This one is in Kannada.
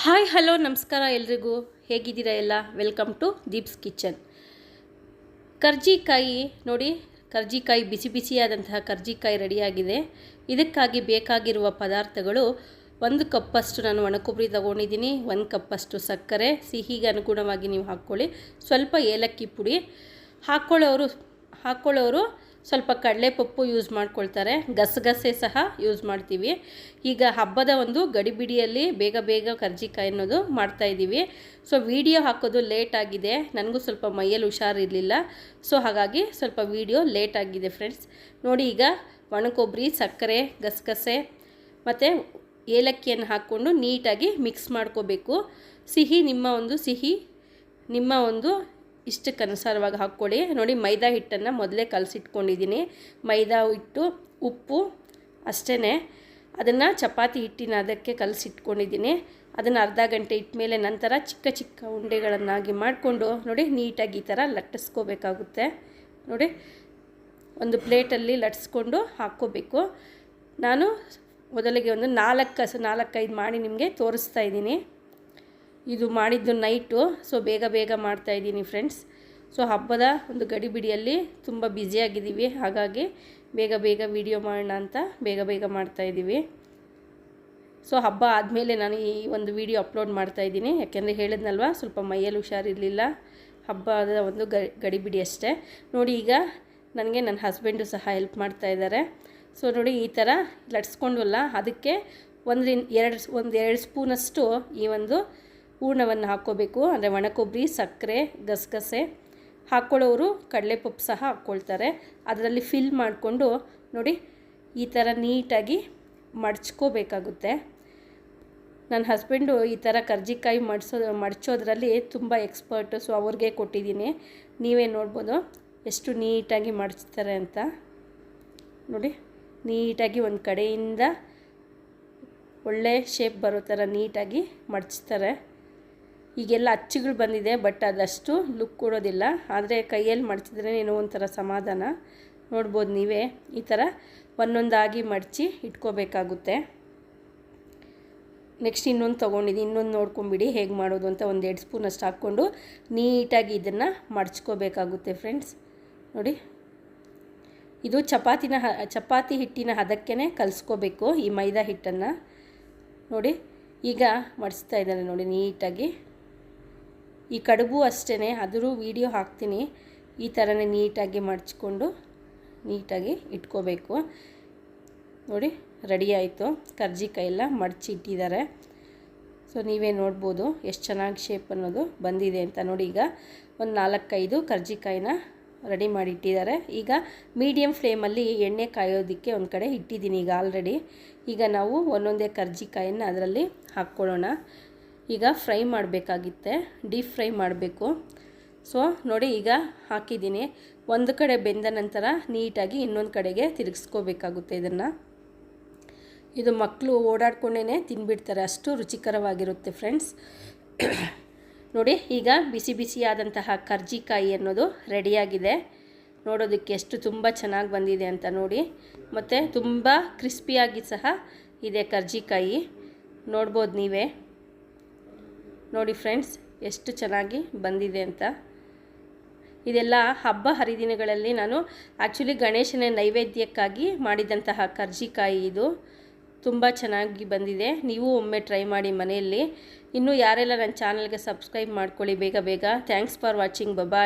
ಹಾಯ್, ಹಲೋ, ನಮಸ್ಕಾರ ಎಲ್ರಿಗೂ. ಹೇಗಿದ್ದೀರಾ ಎಲ್ಲ? ವೆಲ್ಕಮ್ ಟು ದೀಪ್ಸ್ ಕಿಚನ್ ಕರ್ಜಿಕಾಯಿ, ನೋಡಿ, ಕರ್ಜಿಕಾಯಿ, ಬಿಸಿ ಬಿಸಿಯಾದಂತಹ ಕರ್ಜಿಕಾಯಿ ರೆಡಿಯಾಗಿದೆ. ಇದಕ್ಕಾಗಿ ಬೇಕಾಗಿರುವ ಪದಾರ್ಥಗಳು ಒಂದು ಕಪ್ಪಷ್ಟು ನಾನು ಒಣಕೊಬ್ಬರಿ ತಗೊಂಡಿದ್ದೀನಿ, ಒಂದು ಕಪ್ಪಷ್ಟು ಸಕ್ಕರೆ, ಸಿಹಿಗೆ ಅನುಗುಣವಾಗಿ ನೀವು ಹಾಕ್ಕೊಳ್ಳಿ. ಸ್ವಲ್ಪ ಏಲಕ್ಕಿ ಪುಡಿ. ಹಾಕ್ಕೊಳ್ಳೋರು ಹಾಕ್ಕೊಳ್ಳೋರು ಸ್ವಲ್ಪ ಕಡಲೆಪಪ್ಪು ಯೂಸ್ ಮಾಡ್ಕೊಳ್ತಾರೆ. ಗಸಗಸೆ ಸಹ ಯೂಸ್ ಮಾಡ್ತೀವಿ. ಈಗ ಹಬ್ಬದ ಒಂದು ಗಡಿಬಿಡಿಯಲ್ಲಿ ಬೇಗ ಬೇಗ ಕರ್ಜಿಕಾಯಿ ಅನ್ನೋದು ಮಾಡ್ತಾಯಿದ್ದೀವಿ ಸೊ ವಿಡಿಯೋ ಹಾಕೋದು ಲೇಟ್ ಆಗಿದೆ. ನನಗೂ ಸ್ವಲ್ಪ ಮೈಯಲ್ಲಿ ಹುಷಾರಿರಲಿಲ್ಲ ಸೊ ಹಾಗಾಗಿ ಸ್ವಲ್ಪ ವಿಡಿಯೋ ಲೇಟ್ ಆಗಿದೆ ಫ್ರೆಂಡ್ಸ್ ನೋಡಿ ಈಗ ಒಣಕೊಬ್ಬರಿ, ಸಕ್ಕರೆ, ಗಸಗಸೆ ಮತ್ತು ಏಲಕ್ಕಿಯನ್ನು ಹಾಕ್ಕೊಂಡು ನೀಟಾಗಿ ಮಿಕ್ಸ್ ಮಾಡ್ಕೋಬೇಕು. ಸಿಹಿ ನಿಮ್ಮ ಒಂದು ಸಿಹಿ, ನಿಮ್ಮ ಒಂದು ಇಷ್ಟಕ್ಕೆ ಅನುಸಾರವಾಗಿ ಹಾಕ್ಕೊಳ್ಳಿ. ನೋಡಿ, ಮೈದಾ ಹಿಟ್ಟನ್ನು ಮೊದಲೇ ಕಲಸಿಟ್ಕೊಂಡಿದ್ದೀನಿ. ಮೈದಾ ಹಿಟ್ಟು, ಉಪ್ಪು ಅಷ್ಟೇ ಅದನ್ನು ಚಪಾತಿ ಹಿಟ್ಟಿನ ಅದಕ್ಕೆ ಕಲಸಿಟ್ಕೊಂಡಿದ್ದೀನಿ. ಅದನ್ನು ಅರ್ಧ ಗಂಟೆ ಇಟ್ಟ ನಂತರ ಚಿಕ್ಕ ಚಿಕ್ಕ ಉಂಡೆಗಳನ್ನಾಗಿ ಮಾಡಿಕೊಂಡು, ನೋಡಿ, ನೀಟಾಗಿ ಈ ಥರ ಲಟ್ಟಿಸ್ಕೋಬೇಕಾಗುತ್ತೆ. ನೋಡಿ, ಒಂದು ಪ್ಲೇಟಲ್ಲಿ ಲಟ್ಸ್ಕೊಂಡು ಹಾಕ್ಕೋಬೇಕು. ನಾನು ಮೊದಲಿಗೆ ಒಂದು ನಾಲ್ಕು ನಾಲ್ಕೈದು ಮಾಡಿ ನಿಮಗೆ ತೋರಿಸ್ತಾ ಇದ್ದೀನಿ. ಇದು ಮಾಡಿದ್ದು ನೈಟು ಸೊ ಬೇಗ ಬೇಗ ಮಾಡ್ತಾ ಇದ್ದೀನಿ ಫ್ರೆಂಡ್ಸ್ ಸೊ ಹಬ್ಬದ ಒಂದು ಗಡಿಬಿಡಿಯಲ್ಲಿ ತುಂಬ ಬ್ಯುಸಿಯಾಗಿದ್ದೀವಿ ಹಾಗಾಗಿ ಬೇಗ ಬೇಗ ವಿಡಿಯೋ ಮಾಡೋಣ ಅಂತ ಬೇಗ ಬೇಗ ಮಾಡ್ತಾಯಿದ್ದೀವಿ ಸೊ ಹಬ್ಬ ಆದಮೇಲೆ ನಾನು ಈ ಒಂದು ವಿಡಿಯೋ ಅಪ್ಲೋಡ್ ಮಾಡ್ತಾ ಇದ್ದೀನಿ. ಯಾಕೆಂದರೆ ಹೇಳಿದ್ನಲ್ವ, ಸ್ವಲ್ಪ ಮೈಯಲ್ಲಿ ಹುಷಾರಿರಲಿಲ್ಲ. ಹಬ್ಬದ ಒಂದು ಗಡಿಬಿಡಿ ಅಷ್ಟೇ. ನೋಡಿ, ಈಗ ನನಗೆ ನನ್ನ ಹಸ್ಬೆಂಡು ಸಹ ಹೆಲ್ಪ್ ಮಾಡ್ತಾ ಇದ್ದಾರೆ. ಸೊ ನೋಡಿ, ಈ ಥರ ಲಟ್ಸ್ಕೊಂಡಲ್ಲ, ಅದಕ್ಕೆ ಒಂದರಿಂದ ಎರಡು ಒಂದು ಎರಡು ಸ್ಪೂನಷ್ಟು ಈ ಒಂದು ಹೂರ್ಣವನ್ನು ಹಾಕ್ಕೋಬೇಕು. ಅಂದರೆ ಒಣಕೊಬ್ಬರಿ, ಸಕ್ಕರೆ, ಗಸಗಸೆ ಹಾಕ್ಕೊಳ್ಳೋರು ಕಡಲೆಪಪ್ಪು ಸಹ ಹಾಕ್ಕೊಳ್ತಾರೆ. ಅದರಲ್ಲಿ ಫಿಲ್ ಮಾಡಿಕೊಂಡು ನೋಡಿ ಈ ಥರ ನೀಟಾಗಿ ಮಡ್ಚ್ಕೋಬೇಕಾಗುತ್ತೆ. ನನ್ನ ಹಸ್ಬೆಂಡು ಈ ಥರ ಕರ್ಜಿಕಾಯಿ ಮಡ್ಸೋ, ಮಡ್ಚೋದ್ರಲ್ಲಿ ತುಂಬ ಎಕ್ಸ್ಪರ್ಟು ಸೊ ಅವ್ರಿಗೆ ಕೊಟ್ಟಿದ್ದೀನಿ. ನೀವೇ ನೋಡ್ಬೋದು ಎಷ್ಟು ನೀಟಾಗಿ ಮಡಚ್ತಾರೆ ಅಂತ. ನೋಡಿ, ನೀಟಾಗಿ ಒಂದು ಕಡೆಯಿಂದ ಒಳ್ಳೆ ಶೇಪ್ ಬರೋ ಥರ ನೀಟಾಗಿ ಮಡ್ಚ್ತಾರೆ. ಈಗೆಲ್ಲ ಅಚ್ಚುಗಳು ಬಂದಿದೆ ಬಟ್ ಅದಷ್ಟು ಲುಕ್ ಕೊಡೋದಿಲ್ಲ. ಆದರೆ ಕೈಯಲ್ಲಿ ಮಡಚಿದ್ರೆ ಏನೋ ಒಂಥರ ಸಮಾಧಾನ. ನೋಡ್ಬೋದು ನೀವೇ. ಈ ಥರ ಒಂದೊಂದಾಗಿ ಮಡಚಿ ಇಟ್ಕೋಬೇಕಾಗುತ್ತೆ. ನೆಕ್ಸ್ಟ್ ಇನ್ನೊಂದು ತೊಗೊಂಡಿದ್ದು ಇನ್ನೊಂದು ನೋಡ್ಕೊಂಬಿಡಿ ಹೇಗೆ ಮಾಡೋದು ಅಂತ ಒಂದು ಎರಡು ಸ್ಪೂನ್ ಅಷ್ಟು ಹಾಕ್ಕೊಂಡು ನೀಟಾಗಿ ಇದನ್ನು ಮಡಚ್ಕೋಬೇಕಾಗುತ್ತೆ ಫ್ರೆಂಡ್ಸ್ ನೋಡಿ. ಇದು ಚಪಾತಿನ ಚಪಾತಿ ಹಿಟ್ಟಿನ ಹದಕ್ಕೇ ಕಲಿಸ್ಕೋಬೇಕು ಈ ಮೈದಾ ಹಿಟ್ಟನ್ನು. ನೋಡಿ. ಈಗ ಮಡಿಸ್ತಾ ಇದ್ದಾನೆ ನೋಡಿ ನೀಟಾಗಿ. ಈ ಕಡುಬು ಅಷ್ಟೇ ಅದರೂ ವೀಡಿಯೋ ಹಾಕ್ತೀನಿ. ಈ ಥರನೇ ನೀಟಾಗಿ ಮಡಚ್ಕೊಂಡು ನೀಟಾಗಿ ಇಟ್ಕೋಬೇಕು. ನೋಡಿ ರೆಡಿ ಆಯಿತು. ಕರ್ಜಿಕಾಯಿ ಎಲ್ಲ ಮಡಚಿ ಇಟ್ಟಿದ್ದಾರೆ ಸೊ ನೀವೇ ನೋಡ್ಬೋದು ಎಷ್ಟು ಚೆನ್ನಾಗಿ ಶೇಪ್ ಅನ್ನೋದು ಬಂದಿದೆ ಅಂತ. ನೋಡಿ, ಈಗ ಒಂದು ನಾಲ್ಕೈದು ಕರ್ಜಿಕಾಯಿನ ರೆಡಿ ಮಾಡಿ ಇಟ್ಟಿದ್ದಾರೆ ಈಗ ಮೀಡಿಯಮ್ ಫ್ಲೇಮಲ್ಲಿ ಎಣ್ಣೆ ಕಾಯೋದಕ್ಕೆ ಒಂದು ಕಡೆ ಇಟ್ಟಿದ್ದೀನಿ ಈಗ ಆಲ್ರೆಡಿ ಈಗ ನಾವು ಒಂದೊಂದೇ ಕರ್ಜಿಕಾಯನ್ನು ಅದರಲ್ಲಿ ಹಾಕ್ಕೊಳ್ಳೋಣ. ಈಗ ಫ್ರೈ ಮಾಡಬೇಕಾಗಿತ್ತೆ, ಡೀಪ್ ಫ್ರೈ ಮಾಡಬೇಕು. ಸೊ, ನೋಡಿ ಈಗ ಹಾಕಿದ್ದೀನಿ. ಒಂದು ಕಡೆ ಬೆಂದ ನಂತರ ನೀಟಾಗಿ ಇನ್ನೊಂದು ಕಡೆಗೆ ತಿರುಗಿಸ್ಕೋಬೇಕಾಗುತ್ತೆ ಇದನ್ನು. ಇದು ಮಕ್ಕಳು ಓಡಾಡ್ಕೊಂಡೇ ತಿನ್ಬಿಡ್ತಾರೆ. ಅಷ್ಟು ರುಚಿಕರವಾಗಿರುತ್ತೆ ಫ್ರೆಂಡ್ಸ್. ನೋಡಿ, ಈಗ ಬಿಸಿ ಬಿಸಿಯಾದಂತಹ ಕರ್ಜಿಕಾಯಿ ಅನ್ನೋದು ರೆಡಿಯಾಗಿದೆ. ನೋಡೋದಕ್ಕೆ ಎಷ್ಟು ತುಂಬ ಚೆನ್ನಾಗಿ ಬಂದಿದೆ ಅಂತ ನೋಡಿ. ಮತ್ತು ತುಂಬ ಕ್ರಿಸ್ಪಿಯಾಗಿ ಸಹ ಇದೆ ಕರ್ಜಿಕಾಯಿ. ನೋಡ್ಬೋದು ನೀವೇ. ನೋಡಿ ಫ್ರೆಂಡ್ಸ್, ಎಷ್ಟು ಚೆನ್ನಾಗಿ ಬಂದಿದೆ ಅಂತ. ಇದೆಲ್ಲ ಹಬ್ಬ ಹರಿದಿನಗಳಲ್ಲಿ ನಾನು ಆ್ಯಕ್ಚುಲಿ ಗಣೇಶನ ನೈವೇದ್ಯಕ್ಕಾಗಿ ಮಾಡಿದಂತಹ ಕರ್ಜಿಕಾಯಿ ಇದು. ತುಂಬ ಚೆನ್ನಾಗಿ ಬಂದಿದೆ. ನೀವು ಒಮ್ಮೆ ಟ್ರೈ ಮಾಡಿ ಮನೆಯಲ್ಲಿ. ಇನ್ನೂ ಯಾರೆಲ್ಲ ನನ್ನ ಚಾನಲ್ಗೆ ಸಬ್ಸ್ಕ್ರೈಬ್ ಮಾಡ್ಕೊಳ್ಳಿ, ಬೇಗ ಬೇಗ. Thanks for watching. ಬಬಾಯ್